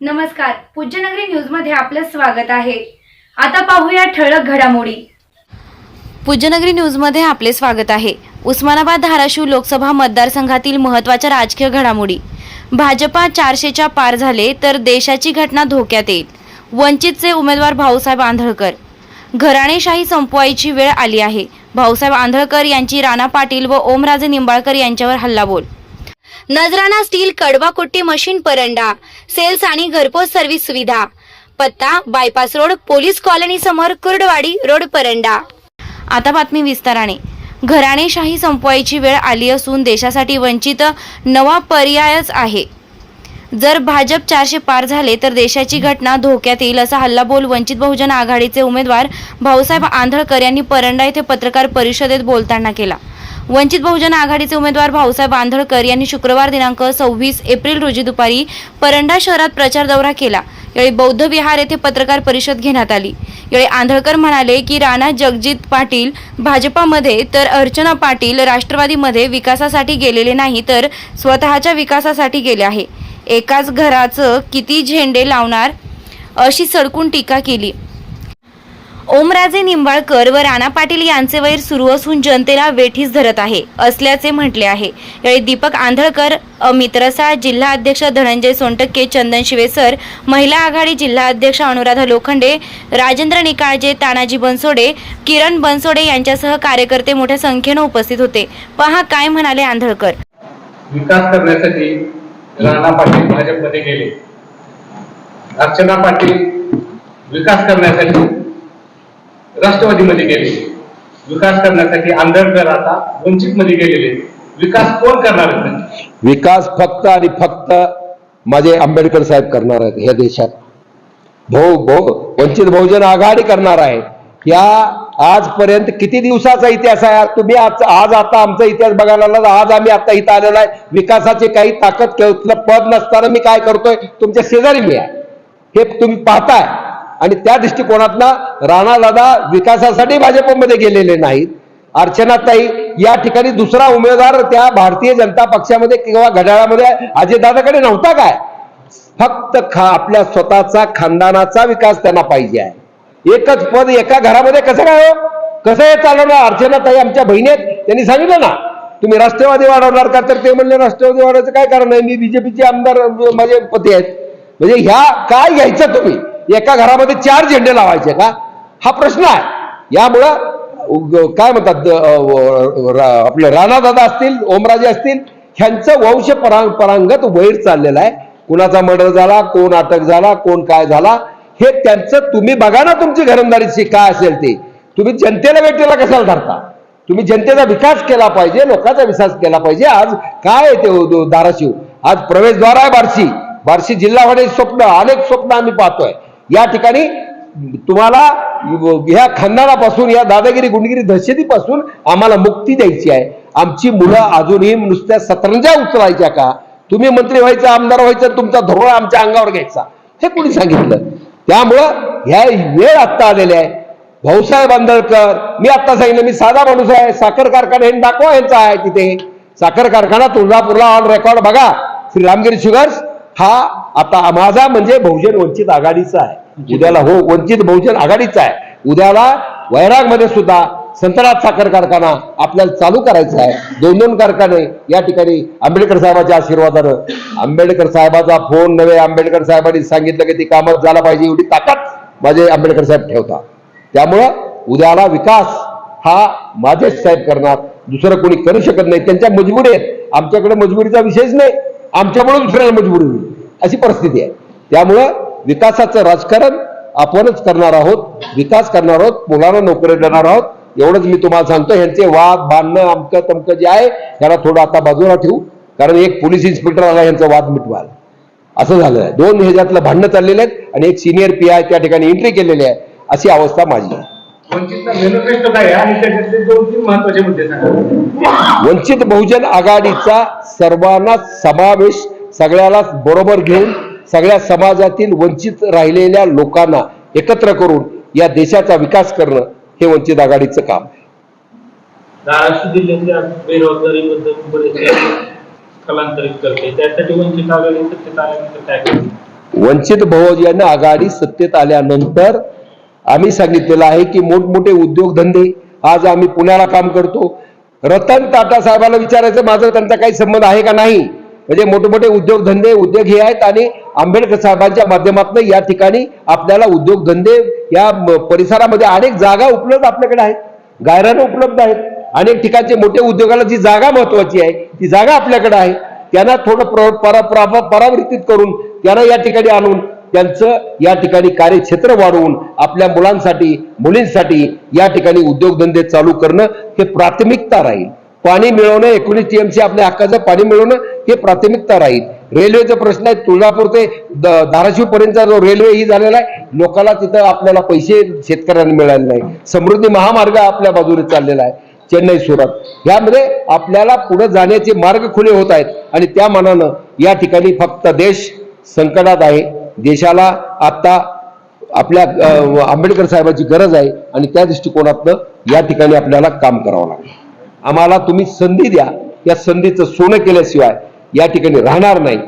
नमस्कार. पूज्यनगरी न्यूजमध्ये आपलं स्वागत आहे. आता पाहूया ठळक घडामोडी. पूज्यनगरी न्यूजमध्ये आपले स्वागत आहे. उस्मानाबाद धाराशिव लोकसभा मतदारसंघातील महत्त्वाच्या राजकीय घडामोडी. भाजपा चारशेच्या पार झाले तर देशाची घटना धोक्यात येईल. वंचितचे उमेदवार भाऊसाहेब आंधळकर. घराणेशाही संपवायची वेळ आली आहे. भाऊसाहेब आंधळकर यांची राणा पाटील व ओमराजे निंबाळकर यांच्यावर हल्लाबोल. नजराणा स्टील कडवाकोट्टी मशीन परंडा सेल्स आणि घरपोच सर्व्हिस सुविधा. पत्ता बायपास रोड पोलीस कॉलनी समोर कुर्डवाडी रोड परंडा. आता बातमी विस्ताराने. घराणेशाही संपवायची वेळ आली असून देशासाठी वंचित नवा पर्यायच आहे. जर भाजप चारशे पार झाले तर देशाची घटना धोक्यात येईल असा हल्लाबोल वंचित बहुजन आघाडीचे उमेदवार भाऊसाहेब आंधळकर यांनी परंडा येथे पत्रकार परिषदेत बोलताना केला. वंचित बहुजन आघाडीचे उमेदवार भाऊसाहेब आंधळकर यांनी शुक्रवार दिनांक सव्वीस एप्रिल रोजी दुपारी परंडा शहरात प्रचार दौरा केला. यावेळी बौद्ध विहार येथे पत्रकार परिषद घेण्यात आली. यावेळी आंधळकर म्हणाले की राणा जगजित पाटील भाजपामध्ये तर अर्चना पाटील राष्ट्रवादीमध्ये विकासासाठी गेलेले नाही तर स्वतःच्या विकासासाठी गेले आहे. एकाच घराचं किती झेंडे लावणार अशी सडकून टीका केली. ओमराजे निंबाळकर व राणा पाटील यांचे वैर सुरू असून जनतेला वेठीस धरत आहे असल्याचे म्हटले आहे. यावेळी दीपक आंधळकर अमित रसाळ जिल्हा अध्यक्ष धनंजय सोनटक्के चंदन शिवेसर महिला आघाडी जिल्हा अध्यक्ष अनुराधा लोखंडे राजेंद्र निकाळजे तानाजी बनसोडे किरण बनसोडे यांच्यासह कार्यकर्ते मोठ्या संख्येनं उपस्थित होते. पहा काय म्हणाले आंधळकर. विकास करण्यासाठी राणा पाटील भाजपमध्ये गेले. अर्चना पाटील विकास करण्यासाठी राष्ट्रवादीमध्ये गेले. विकास करण्यासाठी आंबेडकर आता वंचित मध्ये गेलेले विकास कोण करणार विकास फक्त आणि फक्त माझे आंबेडकर साहेब करणार आहेत ह्या देशात. भाऊ भाऊ वंचित बहुजन आघाडी करणार आहे. या आजपर्यंत किती दिवसाचा इतिहास आहे? तुम्ही आज आज आता आमचा इतिहास बघायला लागला आज आम्ही आता इथं आलेलो आहे. विकासाची काही ताकद पद नसताना मी काय करतोय? तुमच्या शेजारी मी आहे. हे तुम्ही पाहताय. आणि त्या दृष्टिकोनातनं राणा दादा विकासासाठी भाजपमध्ये गेलेले नाहीत. अर्चनाताई या ठिकाणी दुसरा उमेदवार त्या भारतीय जनता पक्षामध्ये किंवा घड्याळामध्ये अजितदादाकडे नव्हता काय? फक्त खा आपल्या स्वतःचा खानदानाचा विकास त्यांना पाहिजे आहे. एकच पद एका घरामध्ये कसं काय हो? कसं हे चालवणार? अर्चनाताई आमच्या बहिणी आहेत. त्यांनी सांगितलं ना तुम्ही राष्ट्रवादी वाढवणार का? तर ते म्हणले राष्ट्रवादी वाढवायचं काय कारण आहे? मी बीजेपीचे आमदार माझे पती आहेत. म्हणजे ह्या काय घ्यायचं तुम्ही? एका घरामध्ये चार झेंडे लावायचे का? हा प्रश्न आहे. यामुळं काय म्हणतात आपले राणादादा असतील ओमराजे असतील ह्यांचं वंश परांग परांगत वैर चाललेलं आहे. कुणाचा मर्डर झाला कोण अटक झाला कोण काय झाला हे त्यांचं तुम्ही बघा ना तुमची घरंदारीची काय असेल ते. तुम्ही जनतेला वेटेला कशाला धरता? तुम्ही जनतेचा विकास केला पाहिजे लोकांचा विकास केला पाहिजे. आज काय आहे ते धाराशिव आज प्रवेशद्वार आहे बार्शी. बार्शी जिल्हावाडे स्वप्न अनेक स्वप्न आम्ही पाहतोय. या ठिकाणी तुम्हाला ह्या खानदानापासून या दादागिरी गुंडगिरी दहशतीपासून आम्हाला मुक्ती द्यायची आहे. आमची मुलं अजूनही नुसत्या सतरंजा उचलायच्या का? तुम्ही मंत्री व्हायचं आमदार व्हायचं तुमचा धोरण आमच्या अंगावर घ्यायचा. हे कोणी सांगितलं? त्यामुळं ह्या वेळ आत्ता आलेली आहे. भाऊसाहेब आंबेडकर मी आत्ता सांगितलं मी साधा माणूस आहे. साखर कारखाना हे दाखवा यांचा आहे तिथे. साखर कारखाना तुळजापूरला ऑन रेकॉर्ड बघा श्री रामगिरी शुगर्स हा आता माझा म्हणजे बहुजन वंचित आघाडीचा आहे. म्हणजे उद्याला हो वंचित बहुजन आघाडीचा आहे. उद्याला वैरागमध्ये सुद्धा संतराज साखर कारखाना आपल्याला चालू करायचा आहे. दोन दोन कारखाने या ठिकाणी आंबेडकर साहेबाच्या आशीर्वादानं आंबेडकर साहेबाचा फोन नव्हे आंबेडकर साहेबांनी सांगितलं की ती कामच झाला पाहिजे एवढी ताकद माझे आंबेडकर साहेब ठेवता. त्यामुळं उद्याला विकास हा माझेच साहेब करणार. दुसरं कोणी करू शकत नाही. त्यांच्या मजबुरी आहेत. आमच्याकडे मजबुरीचा विषयच नाही. आमच्यामुळे दुसऱ्याला मजबुरी होईल. अशी परिस्थिती आहे. त्यामुळं विकासाचं राजकारण आपणच करणार आहोत विकास करणार आहोत मुलांना नोकरी देणार आहोत एवढंच मी तुम्हाला सांगतो ह्यांचे वाद बांधणं अमकं तमकं जे आहे त्याला थोडं आता बाजूला ठेवू कारण एक पोलीस इन्स्पेक्टर आला यांचा वाद मिटवायला असं झालं आहे दोन ह्याच्यातलं भांडणं चाललेले आहेत आणि एक सिनियर पी आय त्या ठिकाणी एंट्री केलेली आहे अशी अवस्था माझी आहे. वंचित बहुजन आघाडीचा सर्वांना समावेश सगळ्याला बरोबर घेऊन सगळ्या समाजातील वंचित राहिलेल्या लोकांना एकत्र करून या देशाचा विकास करणं हे वंचित आघाडीचं काम आहे. धाराशिव जिल्ह्यातल्या बेरोजगारीबद्दल बरेचसे स्थलांतरित करते. त्यासाठी वंचित आघाडी सत्तेत आल्यानंतर काय करते वंचित बहुजन आघाडी सत्तेत आल्यानंतर आम्ही सांगितलेलं आहे की मोठमोठे उद्योगधंदे आज आम्ही पुण्याला काम करतो. रतन टाटा साहेबांना विचारायचं माझं त्यांचा काही संबंध आहे का नाही? म्हणजे मोठमोठे उद्योगधंदे उद्योग हे आहेत आणि आंबेडकर साहेबांच्या माध्यमातून या ठिकाणी आपल्याला उद्योगधंदे या परिसरामध्ये अनेक जागा उपलब्ध आपल्याकडे आहेत. गायरानं उपलब्ध आहेत. अनेक ठिकाणचे मोठे उद्योगाला जी जागा महत्वाची आहे ती जागा आपल्याकडे आहे. त्यांना थोडं प्र- परा- करून त्यांना या ठिकाणी आणून त्यांचं या ठिकाणी कार्यक्षेत्र वाढवून आपल्या मुलांसाठी मुलींसाठी या ठिकाणी उद्योगधंदे चालू करणं हे प्राथमिकता राहील. पाणी मिळवणं एकोणीस टीएमसी आपल्या हक्काचं पाणी मिळवणं हे प्राथमिकता राहील. रेल्वेचा प्रश्न आहे तुळजापूर ते द- धाराशिव पर्यंतचा जो रेल्वे ही झालेला आहे लोकांना तिथं आपल्याला पैसे शेतकऱ्यांना मिळाले नाही. समृद्धी महामार्ग आपल्या बाजूने चाललेला आहे चेन्नई सुरत. यामध्ये आपल्याला पुढे जाण्याचे मार्ग खुले होत आहेत आणि त्या मानानं या ठिकाणी फक्त देश संकटात आहे. देशाला आता आपल्या आंबेडकर साहेबांची गरज आहे आणि त्या दृष्टिकोनातनं या ठिकाणी आपल्याला काम करावं लागेल. आम्हाला तुम्ही संधी द्या. या संधीचं सोनं केल्याशिवाय या ठिकाणी राहणार नाही.